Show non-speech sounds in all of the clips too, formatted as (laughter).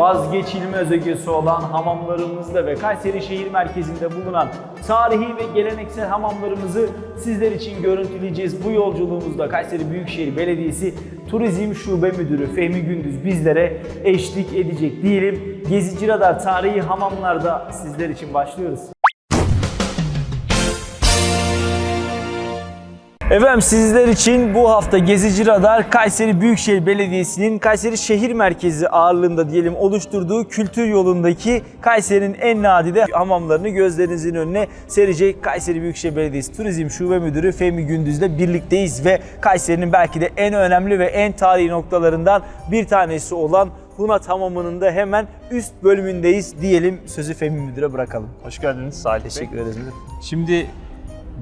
vazgeçilmez ögesi olan hamamlarımızda ve Kayseri şehir merkezinde bulunan tarihi ve geleneksel hamamlarımızı sizler için görüntüleyeceğiz. Bu yolculuğumuzda Kayseri Büyükşehir Belediyesi Turizm Şube Müdürü Fehmi Gündüz bizlere eşlik edecek diyelim. Gezici Radar tarihi hamamlarda sizler için başlıyoruz. Efendim sizler için bu hafta Gezici Radar Kayseri Büyükşehir Belediyesi'nin Kayseri şehir merkezi ağırlığında diyelim oluşturduğu kültür yolundaki Kayseri'nin en nadide hamamlarını gözlerinizin önüne serecek Kayseri Büyükşehir Belediyesi Turizm Şube Müdürü Fehmi Gündüz'le birlikteyiz ve Kayseri'nin belki de en önemli ve en tarihi noktalarından bir tanesi olan Hunat Hamamı'nın da hemen üst bölümündeyiz diyelim. Sözü Fehmi Müdür'e bırakalım. Hoş geldiniz Salih Bey. Teşekkür ederiz müdür. Şimdi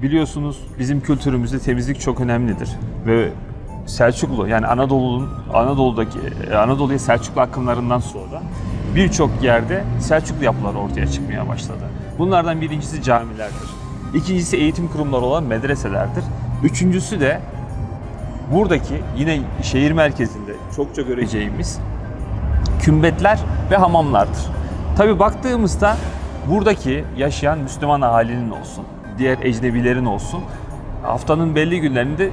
biliyorsunuz bizim kültürümüzde temizlik çok önemlidir ve Selçuklu yani Anadolu'nun Anadolu'daki e, Anadolu'ya Selçuklu akımlarından sonra birçok yerde Selçuklu yapıları ortaya çıkmaya başladı. Bunlardan birincisi camilerdir. İkincisi eğitim kurumları olan medreselerdir. Üçüncüsü de buradaki yine şehir merkezinde çokça göreceğimiz kümbetler ve hamamlardır. Tabi baktığımızda buradaki yaşayan Müslüman ahalinin olsun, diğer ecnebilerin olsun haftanın belli günlerinde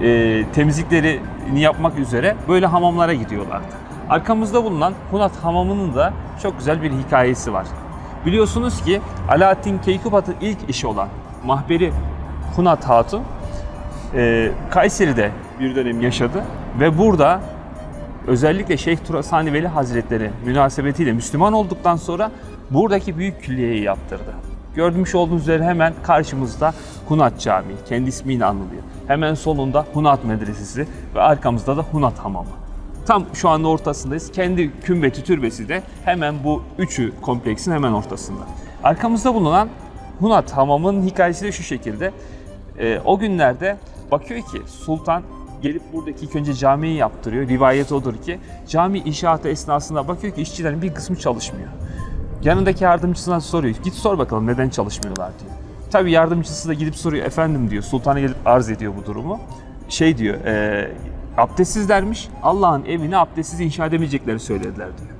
e, temizliklerini yapmak üzere böyle hamamlara gidiyorlardı. Arkamızda bulunan Hunat Hamamı'nın da çok güzel bir hikayesi var. Biliyorsunuz ki Alaaddin Keykubat'ın ilk eşi olan Mahberi Hunat Hatun e, Kayseri'de bir dönem yaşadı ve burada özellikle Şeyh Turasani Veli Hazretleri münasebetiyle Müslüman olduktan sonra buradaki büyük külliyeyi yaptırdı. Görmüş olduğunuz üzere hemen karşımızda Hunat Camii, kendi ismiyle anılıyor. Hemen solunda Hunat Medresesi ve arkamızda da Hunat Hamamı. Tam şu anda ortasındayız. Kendi kümbeti türbesi de hemen bu üçü kompleksin hemen ortasında. Arkamızda bulunan Hunat Hamamı'nın hikayesi de şu şekilde. Ee, o günlerde bakıyor ki sultan gelip buradaki ilk önce camiyi yaptırıyor. Rivayet odur ki cami inşaatı esnasında bakıyor ki işçilerin bir kısmı çalışmıyor. Yanındaki yardımcısına soruyor. Git sor bakalım neden çalışmıyorlar diyor. Tabii yardımcısı da gidip soruyor. Efendim diyor. Sultana gelip arz ediyor bu durumu. Şey diyor. E, abdestsizlermiş. Allah'ın evini abdestsiz inşa edemeyeceklerini söylediler diyor.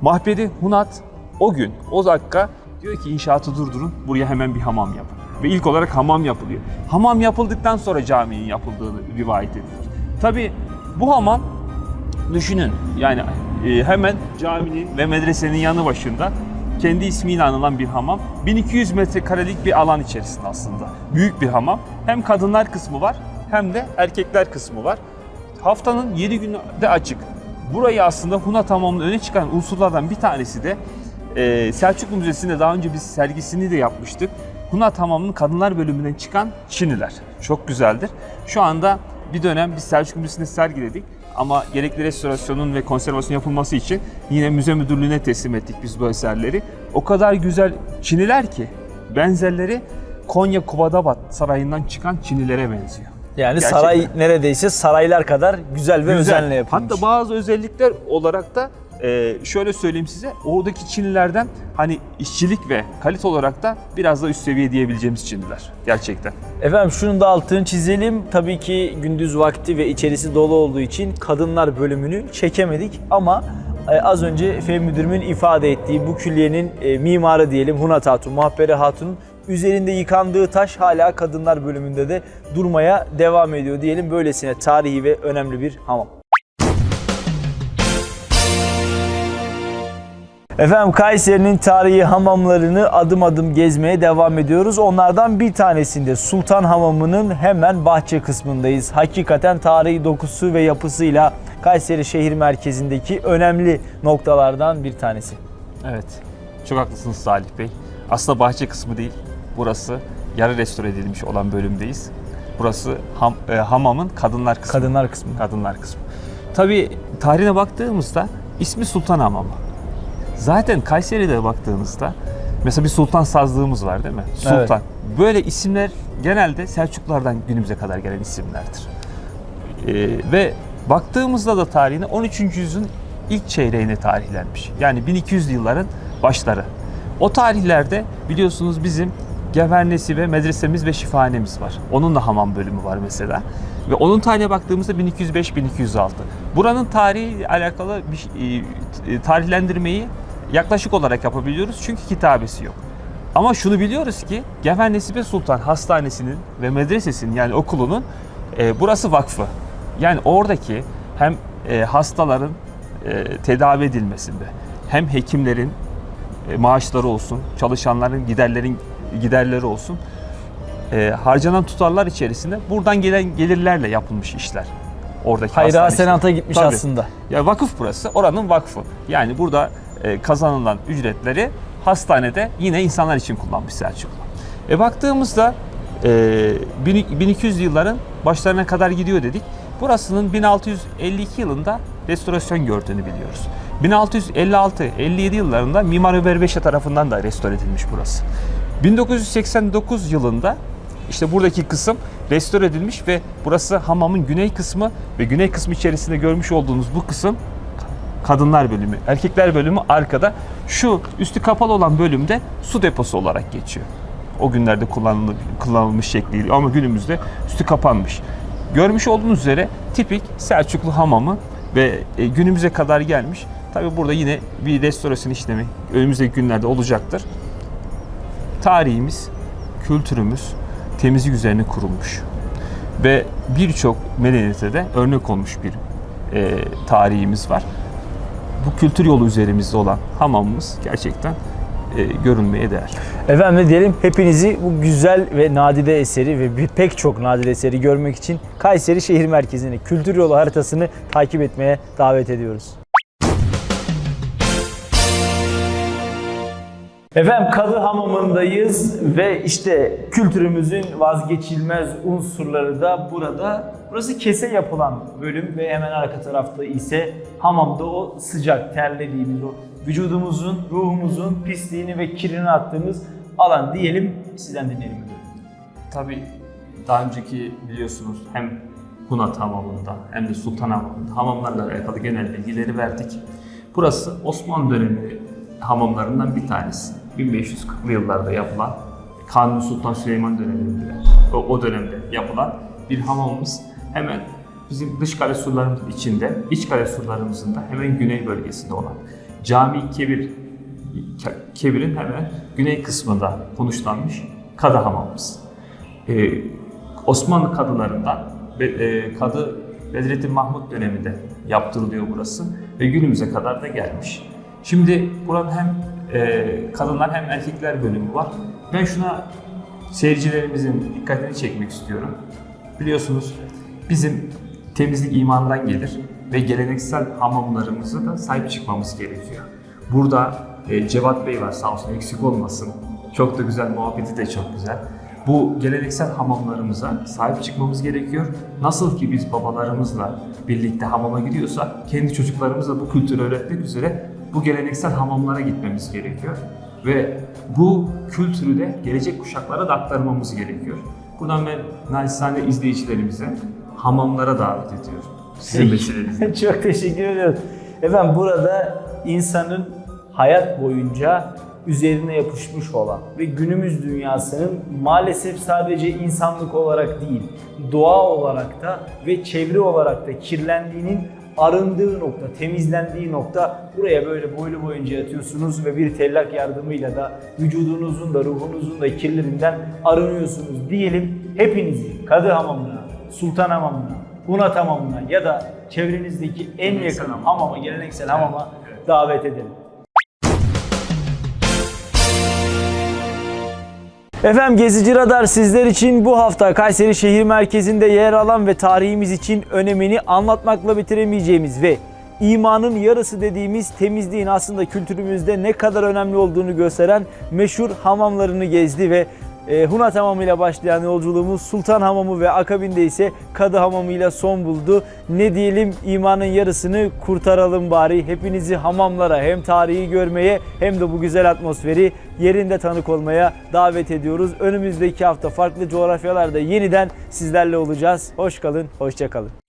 Mahbedi Hunat o gün, o dakika diyor ki inşaatı durdurun. Buraya hemen bir hamam yapın. Ve ilk olarak hamam yapılıyor. Hamam yapıldıktan sonra caminin yapıldığını rivayet edilir. Tabii bu hamam düşünün yani e, hemen caminin ve medresenin yanı başında kendi ismiyle anılan bir hamam. 1200 metrekarelik bir alan içerisinde aslında. Büyük bir hamam. Hem kadınlar kısmı var hem de erkekler kısmı var. Haftanın 7 günü de açık. Burayı aslında Hunat Hamamı'nın öne çıkan unsurlardan bir tanesi de e, Selçuklu Müzesi'nde daha önce biz sergisini de yapmıştık. Hunat Hamamı'nın kadınlar bölümünden çıkan Çiniler. Çok güzeldir. Şu anda bir dönem biz Selçuklu Müzesi'nde sergiledik. Ama gerekli restorasyonun ve konservasyon yapılması için yine müze müdürlüğüne teslim ettik biz bu eserleri. O kadar güzel Çiniler ki benzerleri Konya Kubadabat Sarayı'ndan çıkan Çinilere benziyor. Yani Gerçekten. saray neredeyse saraylar kadar güzel ve Güzel. özenle yapılmış. Hatta bazı özellikler olarak da e, şöyle söyleyeyim size oradaki Çinlilerden hani işçilik ve kalite olarak da biraz da üst seviye diyebileceğimiz Çinliler gerçekten. Efendim şunun da altını çizelim. Tabii ki gündüz vakti ve içerisi dolu olduğu için kadınlar bölümünü çekemedik ama e, az önce Fehmi Müdürümün ifade ettiği bu külliyenin e, mimarı diyelim Hunat Hatun, Mahpere Hatun'un üzerinde yıkandığı taş hala kadınlar bölümünde de durmaya devam ediyor diyelim. Böylesine tarihi ve önemli bir hamam. Efendim Kayseri'nin tarihi hamamlarını adım adım gezmeye devam ediyoruz. Onlardan bir tanesinde Sultan Hamamı'nın hemen bahçe kısmındayız. Hakikaten tarihi dokusu ve yapısıyla Kayseri şehir merkezindeki önemli noktalardan bir tanesi. Evet. Çok haklısınız Salih Bey. Aslında bahçe kısmı değil. Burası yarı restore edilmiş olan bölümdeyiz. Burası ham- e, hamamın kadınlar kısmı. Kadınlar kısmı. Kadınlar kısmı. Tabii tarihine baktığımızda ismi Sultan Hamamı. Zaten Kayseri'de baktığınızda mesela bir sultan sazlığımız var değil mi? Sultan. Evet. Böyle isimler genelde Selçuklulardan günümüze kadar gelen isimlerdir. Ee, ve baktığımızda da tarihine 13. yüzyılın ilk çeyreğine tarihlenmiş. Yani 1200'lü yılların başları. O tarihlerde biliyorsunuz bizim gevernesi ve medresemiz ve şifahanemiz var. Onun da hamam bölümü var mesela. Ve onun tarihine baktığımızda 1205-1206. Buranın tarihi alakalı bir şey- e, tarihlendirmeyi yaklaşık olarak yapabiliyoruz çünkü kitabesi yok. Ama şunu biliyoruz ki Gever Nesibe Sultan Hastanesi'nin ve medresesinin yani okulunun e, burası vakfı. Yani oradaki hem e, hastaların e, tedavi edilmesinde hem hekimlerin e, maaşları olsun, çalışanların giderlerin giderleri olsun e, harcanan tutarlar içerisinde buradan gelen gelirlerle yapılmış işler. Oradaki Hayra işleri. gitmiş Tabii. aslında. Ya vakıf burası, oranın vakfı. Yani burada kazanılan ücretleri hastanede yine insanlar için kullanmış Selçuklu. E baktığımızda e, 1200 yılların başlarına kadar gidiyor dedik. Burasının 1652 yılında restorasyon gördüğünü biliyoruz. 1656-57 yıllarında Mimar Ömer Beşe tarafından da restore edilmiş burası. 1989 yılında işte buradaki kısım restore edilmiş ve burası hamamın güney kısmı ve güney kısmı içerisinde görmüş olduğunuz bu kısım kadınlar bölümü. Erkekler bölümü arkada. Şu üstü kapalı olan bölümde su deposu olarak geçiyor. O günlerde kullanılmış, kullanılmış şekliyle ama günümüzde üstü kapanmış. Görmüş olduğunuz üzere tipik Selçuklu hamamı ve e, günümüze kadar gelmiş. Tabi burada yine bir restorasyon işlemi önümüzdeki günlerde olacaktır. Tarihimiz, kültürümüz temizlik üzerine kurulmuş ve birçok medeniyete de örnek olmuş bir e, tarihimiz var. Bu kültür yolu üzerimizde olan hamamımız gerçekten e, görünmeye değer. Efendim ne diyelim hepinizi bu güzel ve nadide eseri ve bir pek çok nadide eseri görmek için Kayseri şehir merkezine kültür yolu haritasını takip etmeye davet ediyoruz. Efendim Kadı Hamamı'ndayız ve işte kültürümüzün vazgeçilmez unsurları da burada. Burası kese yapılan bölüm ve hemen arka tarafta ise hamamda o sıcak terlediğimiz o vücudumuzun, ruhumuzun pisliğini ve kirini attığımız alan diyelim. Sizden dinleyelim. Tabii daha önceki biliyorsunuz hem Hunat hamamında hem de Sultan hamamında hamamlarla alakalı genel bilgileri verdik. Burası Osmanlı dönemi hamamlarından bir tanesi. 1540'lı yıllarda yapılan Kanuni Sultan Süleyman döneminde o, o dönemde yapılan bir hamamımız hemen bizim dış kale surlarımızın içinde, iç kale surlarımızın da hemen güney bölgesinde olan Cami Kebir Kebir'in hemen güney kısmında konuşlanmış kadı hamamımız. Ee, Osmanlı kadılarından e, Kadı Bedrettin Mahmut döneminde yaptırılıyor burası ve günümüze kadar da gelmiş. Şimdi buranın hem e, kadınlar hem erkekler bölümü var. Ben şuna seyircilerimizin dikkatini çekmek istiyorum. Biliyorsunuz bizim temizlik imandan gelir ve geleneksel hamamlarımıza da sahip çıkmamız gerekiyor. Burada e, Cevat Bey var sağ olsun eksik olmasın. Çok da güzel, muhabbeti de çok güzel. Bu geleneksel hamamlarımıza sahip çıkmamız gerekiyor. Nasıl ki biz babalarımızla birlikte hamama gidiyorsak kendi çocuklarımıza bu kültürü öğretmek üzere bu geleneksel hamamlara gitmemiz gerekiyor. Ve bu kültürü de gelecek kuşaklara da aktarmamız gerekiyor. Buradan ben naçizane izleyicilerimize hamamlara davet ediyorum. Sizin. (laughs) Çok teşekkür ediyorum. Efendim burada insanın hayat boyunca üzerine yapışmış olan ve günümüz dünyasının maalesef sadece insanlık olarak değil, doğa olarak da ve çevre olarak da kirlendiğinin arındığı nokta, temizlendiği nokta buraya böyle boylu boyunca yatıyorsunuz ve bir tellak yardımıyla da vücudunuzun da ruhunuzun da kirlerinden arınıyorsunuz diyelim. Hepinizi Kadı Hamamı'na, Sultan Hamamı'na, Hunat Hamamı'na ya da çevrenizdeki en yakın hamam. hamama, geleneksel hamama davet edelim. Efendim Gezici Radar sizler için bu hafta Kayseri şehir merkezinde yer alan ve tarihimiz için önemini anlatmakla bitiremeyeceğimiz ve imanın yarısı dediğimiz temizliğin aslında kültürümüzde ne kadar önemli olduğunu gösteren meşhur hamamlarını gezdi ve e, Hunat Hamamı ile başlayan yolculuğumuz Sultan Hamamı ve akabinde ise Kadı Hamamı ile son buldu. Ne diyelim imanın yarısını kurtaralım bari. Hepinizi hamamlara hem tarihi görmeye hem de bu güzel atmosferi yerinde tanık olmaya davet ediyoruz. Önümüzdeki hafta farklı coğrafyalarda yeniden sizlerle olacağız. Hoş kalın, hoşça kalın.